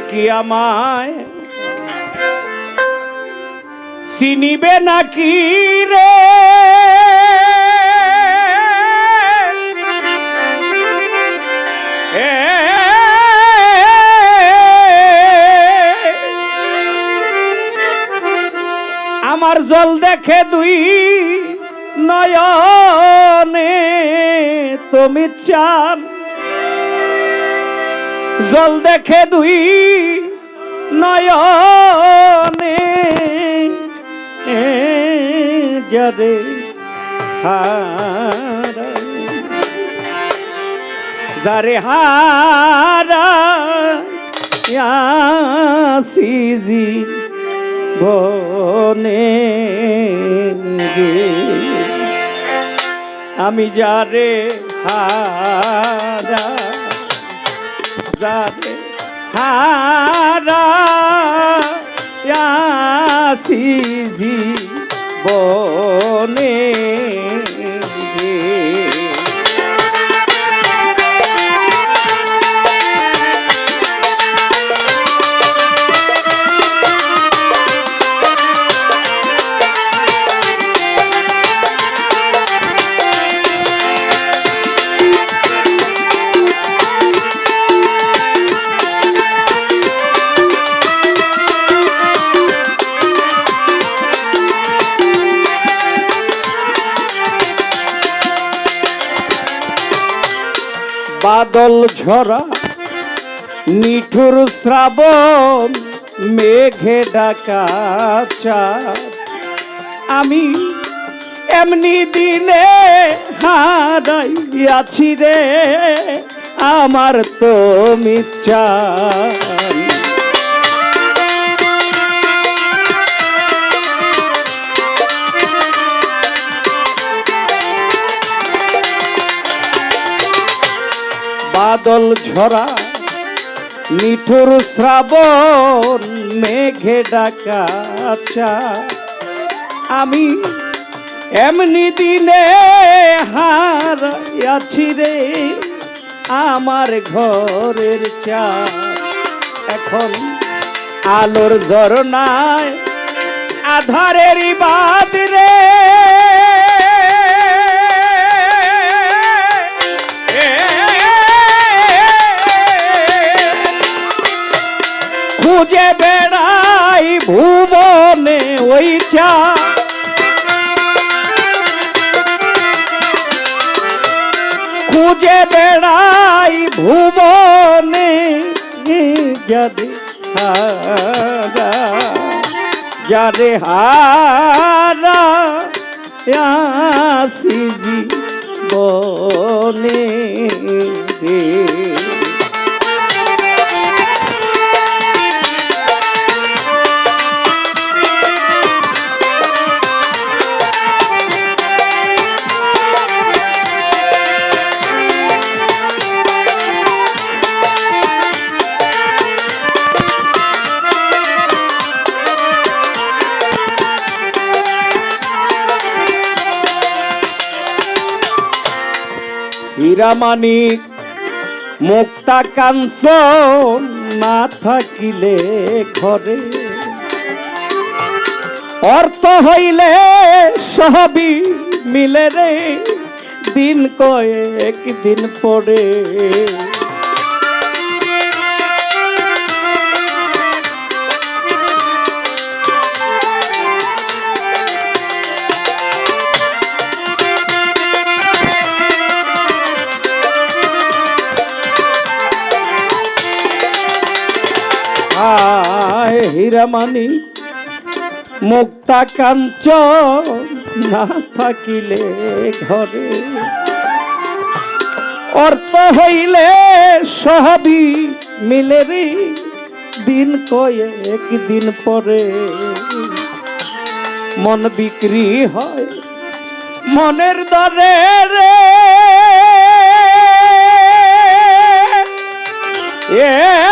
কি আমায়? চিনিবে নাকি রে? আমার জল দেখে দুই নয়নে তুমি চান জল দেখে দুই নয়নে যারে যারে হারা সিজি বনে আমি যারে হারা। যারে হারা সিজি বনে বাদল ঝরা, নিঠুর শ্রাবণ, মেঘে ডাকা চাঁদ। আমি এমনি দিনে হারাইয়াছি রে, আমার তো মিচ্ছা বাদল ঝরা, নিঠুর শ্রাবণ মেঘে ডাকা। আমি এমনি দিনে হারাইয়াছি রে আমার ঘরের চাঁদ এখন আলোর ঝরনায় আধারের বাদ রে খুঁজে বেড়াই ভুবনে ওই চা। খুঁজে বেড়াই ভুবনে হারা যারে হারা বনে হীরামানিক মুক্তা কাঞ্চ না থাকিলে ঘরে। অর্থ হইলে সবই মিলে রে, দিন কয়েক দিন পরে। আয় মুক্তা কাঞ্চ না থাকিলে ঘরে। অর্থ হইলে সবই মিলে রে, দিন কয়েক দিন পরে। মন বিক্রি হয় মনের দরে রে। এ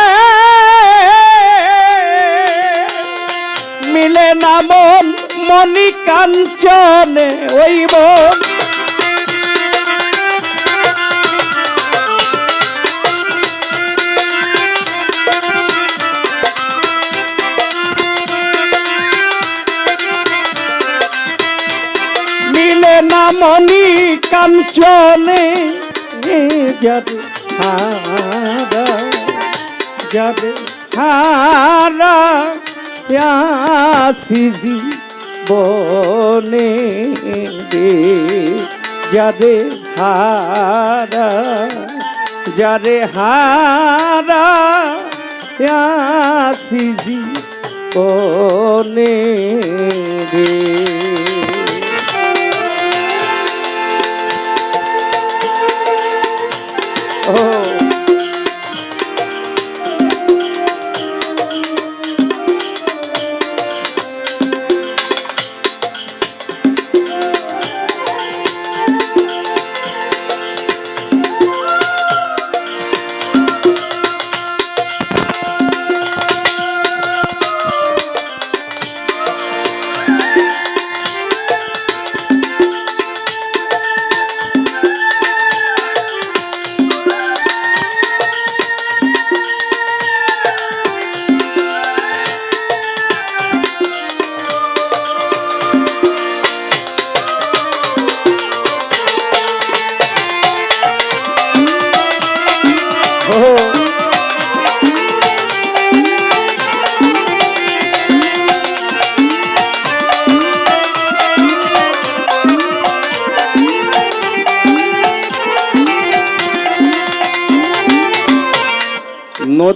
না মন মণি কাঞ্চনে ওই মন। মিলে না মনি কাঞ্চনে হারা যাবে হারা। সিজি বনে যারে হারা যারে হারা প্যাসিজি বনে রে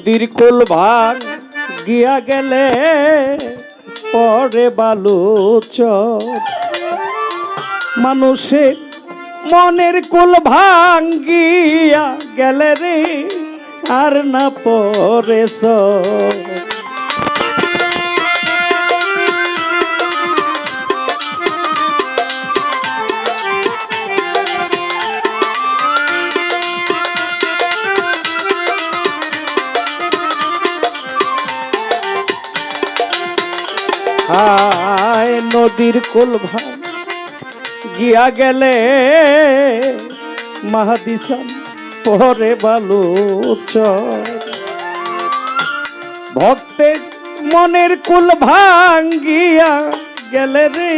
নদীর কোল ভাগ গিয়া গেলে পরে বালু মানুষের মনের কোল ভাঙ্গিয়া গেলে রে আর না পরে নদীর কুল ভাগ গিয়া গেলে মাহাদিসান পরে বালু ভক্তের মনের কুল ভাঙ্গিয়া গেলে রে,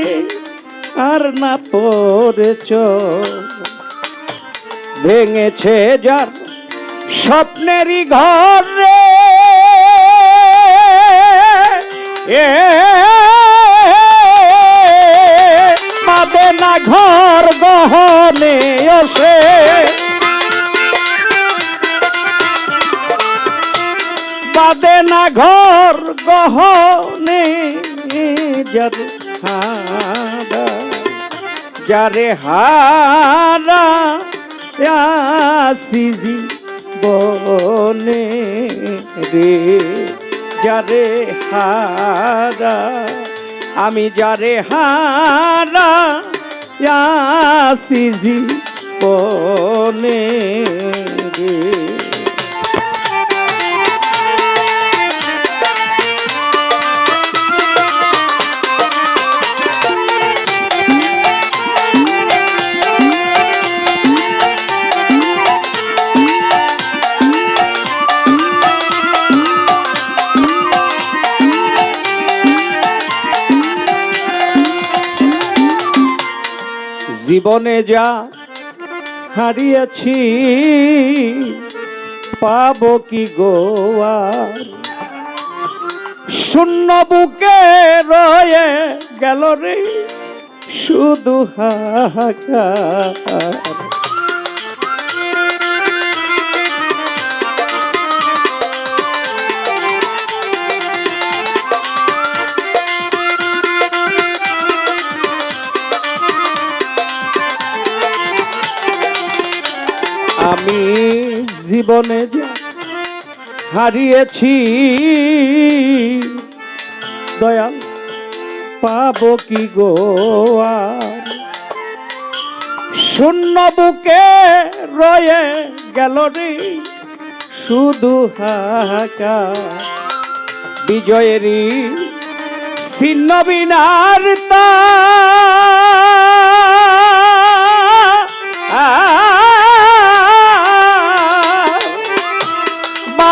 আর না পরে ভেঙেছে যার স্বপ্নেরই ঘর রে, এ পাবে না ঘর গহনে আসে। বাদে না ঘর গহনে হারা। যারে হারা সিজি বনে রে। যারে হারা আমি যারে হারা সিজি বনে রে জীবনে যা হারিয়েছি পাব কি গোয়া শূন্য বুকে রয়ে গেল রে শুধু হাহাকার। জীবনে যা হারিয়েছি, দয়াল পাব কি গোয়া শূন্য বুকে রয়ে গেল রে শুধু হাকা বিজয়েরই ছিন্ন বিনার তা।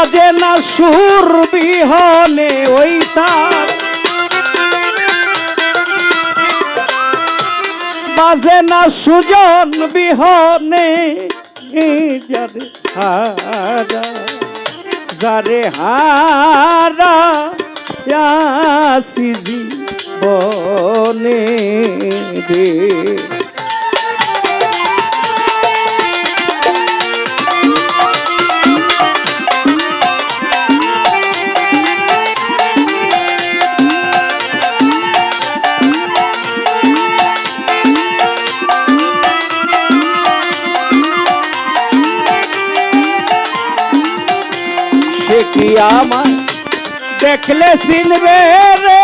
বাজে না সুর বিহনে ওই তার। সাজে না সুজন বিহনে যারে হারা যারে হারা আসি বনে রে কি আমার? দেখলে চিনবে রে।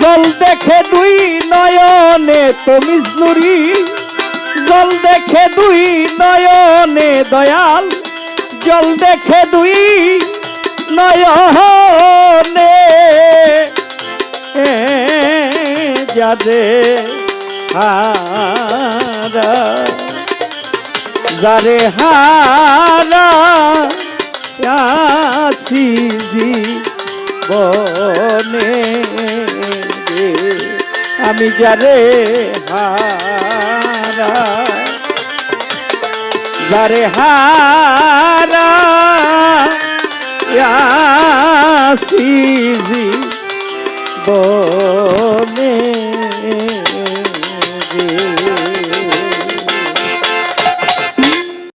জল দেখে দুই নয়নে তমিজ নুরি। জল দেখে দুই নয়নে দয়াল। জল দেখে দুই নয়নে। এ, যাদে হারা যারে হারা আছি বনে আমি যারে হারা যারে হারা আছি